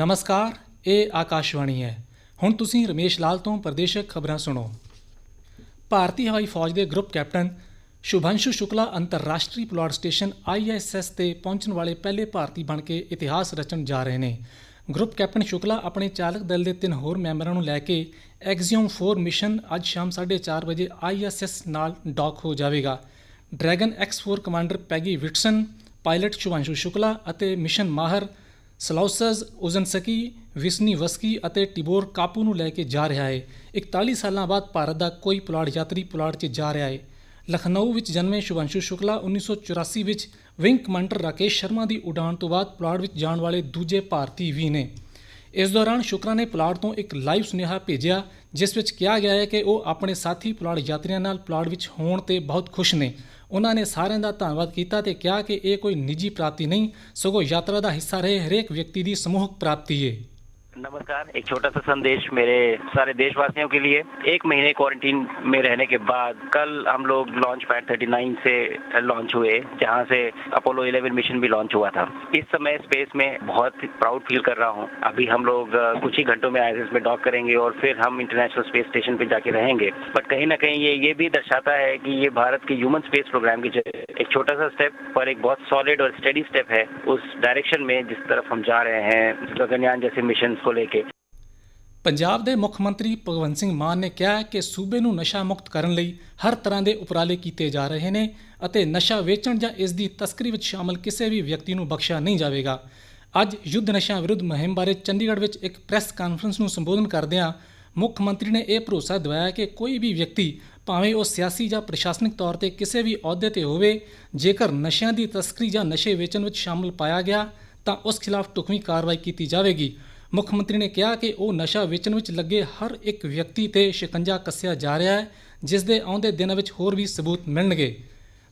ਨਮਸਕਾਰ, ਇਹ ਆਕਾਸ਼ਵਾਣੀ ਹੈ। ਹੁਣ ਤੁਸੀਂ ਰਮੇਸ਼ ਲਾਲ ਤੋਂ ਪ੍ਰਦੇਸ਼ਕ ਖਬਰਾਂ ਸੁਣੋ। ਭਾਰਤੀ ਹਵਾਈ ਫੌਜ ਦੇ ਗਰੁੱਪ ਕੈਪਟਨ ਸ਼ੁਭਾਂਸ਼ੂ ਸ਼ੁਕਲਾ ਅੰਤਰਰਾਸ਼ਟਰੀ ਪੁਲਾੜ ਸਟੇਸ਼ਨ ਆਈਐਸਐਸ ਤੇ ਪਹੁੰਚਣ ਵਾਲੇ ਪਹਿਲੇ ਭਾਰਤੀ ਬਣ ਕੇ ਇਤਿਹਾਸ ਰਚਣ ਜਾ ਰਹੇ ਨੇ। ਗਰੁੱਪ ਕੈਪਟਨ ਸ਼ੁਕਲਾ ਆਪਣੇ ਚਾਲਕ ਦਲ ਦੇ ਤਿੰਨ ਹੋਰ ਮੈਂਬਰਾਂ ਨੂੰ ਲੈ ਕੇ ਐਗਜ਼ੀਓਮ 4 ਮਿਸ਼ਨ ਅੱਜ ਸ਼ਾਮ 4:30 ਵਜੇ ਆਈਐਸਐਸ ਨਾਲ ਡੌਕ ਹੋ ਜਾਵੇਗਾ। Dragon X4 commander Peggy Whitson, pilot Shubhanshu Shukla ਅਤੇ ਮਿਸ਼ਨ ਮਾਹਰ ਸਲਾਉਸਸ ਉਜ਼ਨਸਕੀ ਵਿਸਨੀਵਸਕੀ ਅਤੇ ਟਿਬੋਰ ਕਾਪੂ ਨੂੰ ਲੈ ਕੇ ਜਾ ਰਿਹਾ ਹੈ। 41 ਸਾਲਾਂ ਬਾਅਦ ਭਾਰਤ ਦਾ ਕੋਈ ਪੁਲਾੜ ਯਾਤਰੀ ਪੁਲਾੜ 'ਚ ਜਾ ਰਿਹਾ ਹੈ। ਲਖਨਊ ਵਿੱਚ ਜਨਮੇ ਸ਼ੁਭੰਸ਼ੂ ਸ਼ੁਕਲਾ 1984 ਵਿੱਚ ਵਿੰਗ ਕਮਾਂਡਰ ਰਾਕੇਸ਼ ਸ਼ਰਮਾ ਦੀ ਉਡਾਣ ਤੋਂ ਬਾਅਦ ਪੁਲਾੜ ਵਿੱਚ ਜਾਣ ਵਾਲੇ ਦੂਜੇ ਭਾਰਤੀ ਵੀ ਨੇ। ਇਸ ਦੌਰਾਨ ਸ਼ੁਕਲਾ ਨੇ ਪੁਲਾੜ ਤੋਂ ਇੱਕ ਲਾਈਵ ਸੁਨੇਹਾ ਭੇਜਿਆ, ਜਿਸ ਵਿੱਚ ਕਿਹਾ ਗਿਆ ਹੈ ਕਿ ਉਹ ਆਪਣੇ ਸਾਥੀ ਪੁਲਾੜ ਯਾਤਰੀਆਂ ਨਾਲ ਪੁਲਾੜ ਵਿੱਚ ਹੋਣ ਤੇ ਬਹੁਤ ਖੁਸ਼ ਨੇ। ਉਹਨਾਂ ਨੇ ਸਾਰਿਆਂ ਦਾ ਧੰਨਵਾਦ ਕੀਤਾ ਤੇ ਕਿਹਾ ਕਿ ਇਹ ਕੋਈ ਨਿੱਜੀ ਪ੍ਰਾਪਤੀ ਨਹੀਂ, ਸਗੋਂ ਯਾਤਰਾ ਦਾ ਹਿੱਸਾ ਰਹੇ ਹਰੇਕ ਵਿਅਕਤੀ ਦੀ ਸਮੂਹਕ ਪ੍ਰਾਪਤੀ ਹੈ नमस्कार। एक छोटा सा संदेश मेरे सारे देशवासियों के लिए। एक महीने क्वारंटीन में रहने के बाद कल हम लोग लॉन्च पैड 39 से लॉन्च हुए, जहाँ से अपोलो 11 मिशन भी लॉन्च हुआ था। इस समय स्पेस में बहुत प्राउड फील कर रहा हूँ। अभी हम लोग कुछ ही घंटों में आईएसएस में डॉक करेंगे और फिर हम इंटरनेशनल स्पेस स्टेशन पे जाके रहेंगे। बट कहीं ना कहीं ये ये भी दर्शाता है कि ये भारत के ह्यूमन स्पेस प्रोग्राम की एक छोटा सा स्टेप पर एक बहुत सॉलिड और स्टडी स्टेप है। उस डायरेक्शन में जिस तरफ़ हम जा रहे हैं, गगनयान जैसे मिशन को लेके ਪੰਜਾਬ ਦੇ ਮੁੱਖ ਮੰਤਰੀ ਭਗਵੰਤ ਸਿੰਘ ਮਾਨ ਨੇ ਕਿਹਾ ਹੈ ਕਿ ਸੂਬੇ ਨੂੰ ਨਸ਼ਾ ਮੁਕਤ ਕਰਨ ਲਈ ਹਰ ਤਰ੍ਹਾਂ ਦੇ ਉਪਰਾਲੇ ਕੀਤੇ ਜਾ ਰਹੇ ਨੇ ਅਤੇ ਨਸ਼ਾ ਵੇਚਣ ਜਾਂ ਇਸ ਦੀ ਤਸਕਰੀ ਵਿੱਚ ਸ਼ਾਮਲ ਕਿਸੇ ਵੀ ਵਿਅਕਤੀ ਨੂੰ ਬਖਸ਼ਿਆ ਨਹੀਂ ਜਾਵੇਗਾ। ਅੱਜ ਯੁੱਧ ਨਸ਼ਾ ਵਿਰੁੱਧ ਮੁਹਿੰਮ ਬਾਰੇ ਚੰਡੀਗੜ੍ਹ ਵਿੱਚ ਇੱਕ ਪ੍ਰੈਸ ਕਾਨਫਰੰਸ ਨੂੰ ਸੰਬੋਧਨ ਕਰਦਿਆਂ ਮੁੱਖ ਮੰਤਰੀ ਨੇ ਇਹ ਭਰੋਸਾ ਦਿਵਾਇਆ ਕਿ ਕੋਈ ਵੀ ਵਿਅਕਤੀ, ਭਾਵੇਂ ਉਹ ਸਿਆਸੀ ਜਾਂ ਪ੍ਰਸ਼ਾਸਨਿਕ ਤੌਰ ਤੇ ਕਿਸੇ ਵੀ ਅਹੁਦੇ ਤੇ ਹੋਵੇ, ਜੇਕਰ ਨਸ਼ਿਆਂ ਦੀ ਤਸਕਰੀ ਜਾਂ ਨਸ਼ੇ ਵੇਚਣ ਵਿੱਚ ਸ਼ਾਮਲ ਪਾਇਆ ਗਿਆ, ਤਾਂ ਉਸ ਖਿਲਾਫ ਢੁਕਵੀਂ ਕਾਰਵਾਈ ਕੀਤੀ ਜਾਵੇਗੀ। ਮੁੱਖ ਮੰਤਰੀ ਨੇ ਕਿਹਾ ਕਿ ਉਹ ਨਸ਼ਾ ਵੇਚਣ ਵਿੱਚ ਲੱਗੇ ਹਰ ਇੱਕ ਵਿਅਕਤੀ ਤੇ ਸ਼ਿਕੰਜਾ ਕੱਸਿਆ ਜਾ ਰਿਹਾ ਹੈ, ਜਿਸ ਦੇ ਆਉਂਦੇ ਦਿਨਾਂ ਵਿੱਚ ਹੋਰ ਵੀ ਸਬੂਤ ਮਿਲਣਗੇ।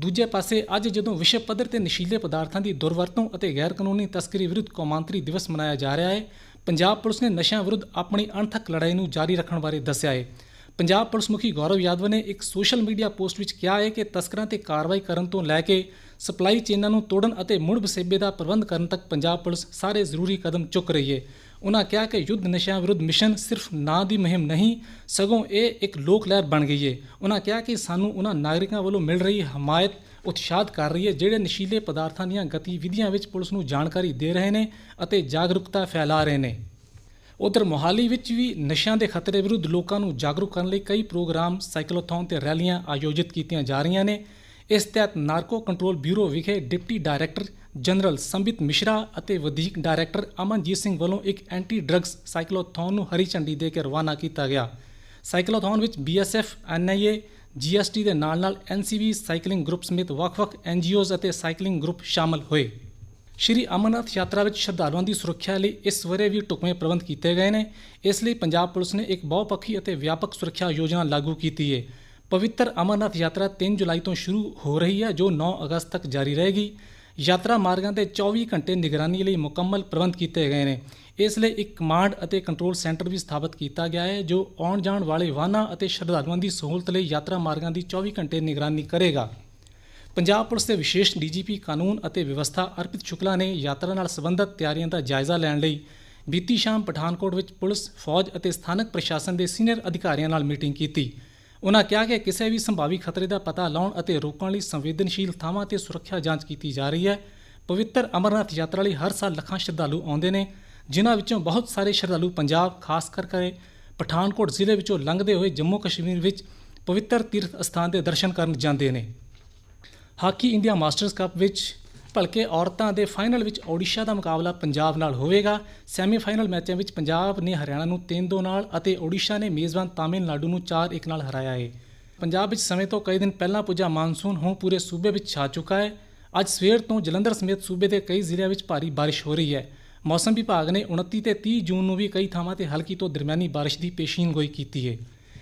ਦੂਜੇ ਪਾਸੇ, ਅੱਜ ਜਦੋਂ ਵਿਸ਼ਵ ਪੱਧਰ ਤੇ ਨਸ਼ੀਲੇ ਪਦਾਰਥਾਂ ਦੀ ਦੁਰਵਰਤੋਂ ਅਤੇ ਗੈਰ ਕਾਨੂੰਨੀ ਤਸਕਰੀ ਵਿਰੁੱਧ ਕੌਮਾਂਤਰੀ ਦਿਵਸ ਮਨਾਇਆ ਜਾ ਰਿਹਾ ਹੈ, ਪੰਜਾਬ ਪੁਲਿਸ ਨੇ ਨਸ਼ਿਆਂ ਵਿਰੁੱਧ ਆਪਣੀ ਅਣਥੱਕ ਲੜਾਈ ਨੂੰ ਜਾਰੀ ਰੱਖਣ ਬਾਰੇ ਦੱਸਿਆ ਹੈ। ਪੰਜਾਬ ਪੁਲਿਸ ਮੁਖੀ ਗੌਰਵ ਯਾਦਵ ਨੇ ਇੱਕ ਸੋਸ਼ਲ ਮੀਡੀਆ ਪੋਸਟ ਵਿੱਚ ਕਿਹਾ ਹੈ ਕਿ ਤਸਕਰਾਂ ਤੇ ਕਾਰਵਾਈ ਕਰਨ ਤੋਂ ਲੈ ਕੇ ਸਪਲਾਈ ਚੇਨਾਂ ਨੂੰ ਤੋੜਨ ਅਤੇ ਮੁੜ ਵਸੇਬੇ ਦਾ ਪ੍ਰਬੰਧ ਕਰਨ ਤੱਕ ਪੰਜਾਬ ਪੁਲਿਸ ਸਾਰੇ ਜ਼ਰੂਰੀ ਕਦਮ ਚੁੱਕ ਰਹੀ ਹੈ। ਉਹਨਾਂ ਕਿਹਾ ਕਿ ਯੁੱਧ ਨਸ਼ਿਆਂ ਵਿਰੁੱਧ ਮਿਸ਼ਨ ਸਿਰਫ ਨਾਂ ਦੀ ਮੁਹਿੰਮ ਨਹੀਂ, ਸਗੋਂ ਇਹ ਇੱਕ ਲੋਕ ਲਹਿਰ ਬਣ ਗਈ ਹੈ ਉਹਨਾਂ ਕਿਹਾ ਕਿ ਸਾਨੂੰ ਉਹਨਾਂ ਨਾਗਰਿਕਾਂ ਵੱਲੋਂ ਮਿਲ ਰਹੀ ਹਮਾਇਤ, ਉਤਸ਼ਾਹਤ ਕਰ ਰਹੀ ਹੈ ਜਿਹੜੇ ਨਸ਼ੀਲੇ ਪਦਾਰਥਾਂ ਦੀਆਂ ਗਤੀਵਿਧੀਆਂ ਵਿੱਚ ਪੁਲਿਸ ਨੂੰ ਜਾਣਕਾਰੀ ਦੇ ਰਹੇ ਨੇ ਅਤੇ ਜਾਗਰੂਕਤਾ ਫੈਲਾ ਰਹੇ ਨੇ। ਉਧਰ ਮੋਹਾਲੀ ਵਿੱਚ ਵੀ ਨਸ਼ਿਆਂ ਦੇ ਖਤਰੇ ਵਿਰੁੱਧ ਲੋਕਾਂ ਨੂੰ ਜਾਗਰੂਕ ਕਰਨ ਲਈ ਕਈ ਪ੍ਰੋਗਰਾਮ ਸਾਈਕਲੋਥੌਨ ਤੇ ਰੈਲੀਆਂ ਆਯੋਜਿਤ ਕੀਤੀਆਂ ਜਾ ਰਹੀਆਂ ਨੇ। ਇਸ ਤਹਿਤ ਨਾਰਕੋ ਕੰਟਰੋਲ ਬਿਊਰੋ ਵਿਖੇ deputy director general Sambit Mishra ਅਤੇ ਵਧੀਕ ਡਾਇਰੈਕਟਰ ਅਮਨਜੀਤ ਸਿੰਘ ਵੱਲੋਂ ਇੱਕ ਐਂਟੀ ਡਰੱਗਸ ਸਾਈਕਲੋਥੌਨ ਨੂੰ ਹਰੀ ਝੰਡੀ ਦੇ ਕੇ ਰਵਾਨਾ ਕੀਤਾ ਗਿਆ। ਸਾਈਕਲੋਥੌਨ ਵਿੱਚ ਬੀਐਸਐਫ ਐਨਆਈਏ ਜੀਐਸਟੀ ਦੇ ਨਾਲ-ਨਾਲ ਐਨਸੀਬੀ ਸਾਈਕਲਿੰਗ ਗਰੁੱਪ ਸਮੇਤ ਵੱਖ-ਵੱਖ ਐਨਜੀਓਜ਼ ਅਤੇ ਸਾਈਕਲਿੰਗ ਗਰੁੱਪ ਸ਼ਾਮਲ ਹੋਏ। ਸ਼੍ਰੀ ਅਮਰਨਾਥ ਯਾਤਰਾ ਵਿੱਚ ਸ਼ਰਧਾਲੂਆਂ ਦੀ ਸੁਰੱਖਿਆ ਲਈ ਇਸ ਵਰੇ ਵੀ ਢੁਕਵੇਂ ਪ੍ਰਬੰਧ ਕੀਤੇ ਗਏ ਨੇ। ਇਸ ਲਈ ਪੰਜਾਬ ਪੁਲਿਸ ਨੇ ਇੱਕ ਬਹੁਪੱਖੀ ਅਤੇ ਵਿਆਪਕ ਸੁਰੱਖਿਆ ਯੋਜਨਾ ਲਾਗੂ ਕੀਤੀ ਹੈ ਪਵਿੱਤਰ ਅਮਰਨਾਥ ਯਾਤਰਾ 3 ਜੁਲਾਈ ਤੋਂ ਸ਼ੁਰੂ ਹੋ ਰਹੀ ਹੈ, ਜੋ 9 ਅਗਸਤ ਤੱਕ ਜਾਰੀ ਰਹੇਗੀ। ਯਾਤਰਾ ਮਾਰਗਾਂ ਤੇ 24 ਘੰਟੇ ਨਿਗਰਾਨੀ ਲਈ ਮੁਕੰਮਲ ਪ੍ਰਬੰਧ ਕੀਤੇ ਗਏ ਨੇ। ਇਸ ਲਈ ਇੱਕ ਕਮਾਂਡ ਅਤੇ ਕੰਟਰੋਲ ਸੈਂਟਰ ਵੀ ਸਥਾਪਿਤ ਕੀਤਾ ਗਿਆ ਹੈ, ਜੋ ਆਉਣ ਜਾਣ ਵਾਲੇ ਵਾਹਨਾਂ ਅਤੇ ਸ਼ਰਧਾਲੂਆਂ ਦੀ ਸਹੂਲਤ ਲਈ ਯਾਤਰਾ ਮਾਰਗਾਂ ਦੀ 24 ਘੰਟੇ ਨਿਗਰਾਨੀ ਕਰੇਗਾ। ਪੰਜਾਬ ਪੁਲਿਸ ਦੇ ਵਿਸ਼ੇਸ਼ ਡੀਜੀਪੀ ਕਾਨੂੰਨ ਅਤੇ ਵਿਵਸਥਾ ਅਰਪਿਤ ਸ਼ੁਕਲਾ ਨੇ ਯਾਤਰਾ ਨਾਲ ਸੰਬੰਧਿਤ ਤਿਆਰੀਆਂ ਦਾ ਜਾਇਜ਼ਾ ਲੈਣ ਲਈ ਬੀਤੀ ਸ਼ਾਮ ਪਠਾਨਕੋਟ ਵਿੱਚ ਪੁਲਿਸ, ਫੌਜ ਅਤੇ ਸਥਾਨਕ ਪ੍ਰਸ਼ਾਸਨ ਦੇ ਸੀਨੀਅਰ ਅਧਿਕਾਰੀਆਂ ਨਾਲ ਮੀਟਿੰਗ ਕੀਤੀ। ਉਨ੍ਹਾਂ ਕਿਹਾ ਕਿ ਕਿਸੇ ਵੀ ਸੰਭਾਵੀ ਖਤਰੇ ਦਾ ਪਤਾ ਲਾਉਣ ਅਤੇ ਰੋਕਣ ਲਈ ਸੰਵੇਦਨਸ਼ੀਲ ਥਾਵਾਂ ਤੇ ਸੁਰੱਖਿਆ ਜਾਂਚ ਕੀਤੀ ਜਾ ਰਹੀ ਹੈ। ਪਵਿੱਤਰ ਅਮਰਨਾਥ ਯਾਤਰਾ ਲਈ ਹਰ ਸਾਲ ਲੱਖਾਂ ਸ਼ਰਧਾਲੂ ਆਉਂਦੇ ਨੇ, ਜਿਨ੍ਹਾਂ ਵਿੱਚੋਂ ਬਹੁਤ ਸਾਰੇ ਸ਼ਰਧਾਲੂ ਪੰਜਾਬ, ਖਾਸ ਕਰਕੇ ਪਠਾਨਕੋਟ ਜ਼ਿਲ੍ਹੇ ਵਿੱਚੋਂ ਲੰਘਦੇ ਹੋਏ ਜੰਮੂ ਕਸ਼ਮੀਰ ਵਿੱਚ ਪਵਿੱਤਰ ਤੀਰਥ ਸਥਾਨ ਦੇ ਦਰਸ਼ਨ ਕਰਨ ਜਾਂਦੇ ਨੇ। ਹਾਕੀ ਇੰਡੀਆ ਮਾਸਟਰਸ ਕੱਪ ਵਿੱਚ ਭਲਕੇ ਔਰਤਾਂ ਦੇ ਫਾਈਨਲ ਵਿੱਚ ਓਡੀਸ਼ਾ ਦਾ ਮੁਕਾਬਲਾ ਪੰਜਾਬ ਨਾਲ ਹੋਵੇਗਾ। ਸੈਮੀਫਾਈਨਲ ਮੈਚਾਂ ਵਿੱਚ ਪੰਜਾਬ ਨੇ ਹਰਿਆਣਾ ਨੂੰ 3-2 ਨਾਲ ਅਤੇ ਓਡੀਸ਼ਾ ਨੇ ਮੇਜ਼ਬਾਨ ਤਾਮਿਲਨਾਡੂ ਨੂੰ 4-1 ਨਾਲ ਹਰਾਇਆ ਹੈ ਪੰਜਾਬ ਵਿੱਚ ਸਮੇਂ ਤੋਂ ਕਈ ਦਿਨ ਪਹਿਲਾਂ ਪੁੱਜਾ ਮਾਨਸੂਨ ਹੁਣ ਪੂਰੇ ਸੂਬੇ ਵਿੱਚ ਛਾ ਚੁੱਕਾ ਹੈ ਅੱਜ ਸਵੇਰ ਤੋਂ ਜਲੰਧਰ ਸਮੇਤ ਸੂਬੇ ਦੇ ਕਈ ਜ਼ਿਲ੍ਹਿਆਂ ਵਿੱਚ ਭਾਰੀ ਬਾਰਿਸ਼ ਹੋ ਰਹੀ ਹੈ। ਮੌਸਮ ਵਿਭਾਗ ਨੇ 29 ਤੇ 30 ਜੂਨ ਨੂੰ ਵੀ ਕਈ ਥਾਵਾਂ ਤੇ ਹਲਕੀ ਤੋਂ ਦਰਮਿਆਨੀ ਬਾਰਿਸ਼ ਦੀ ਪੇਸ਼ੀਨਗੋਈ ਕੀਤੀ ਹੈ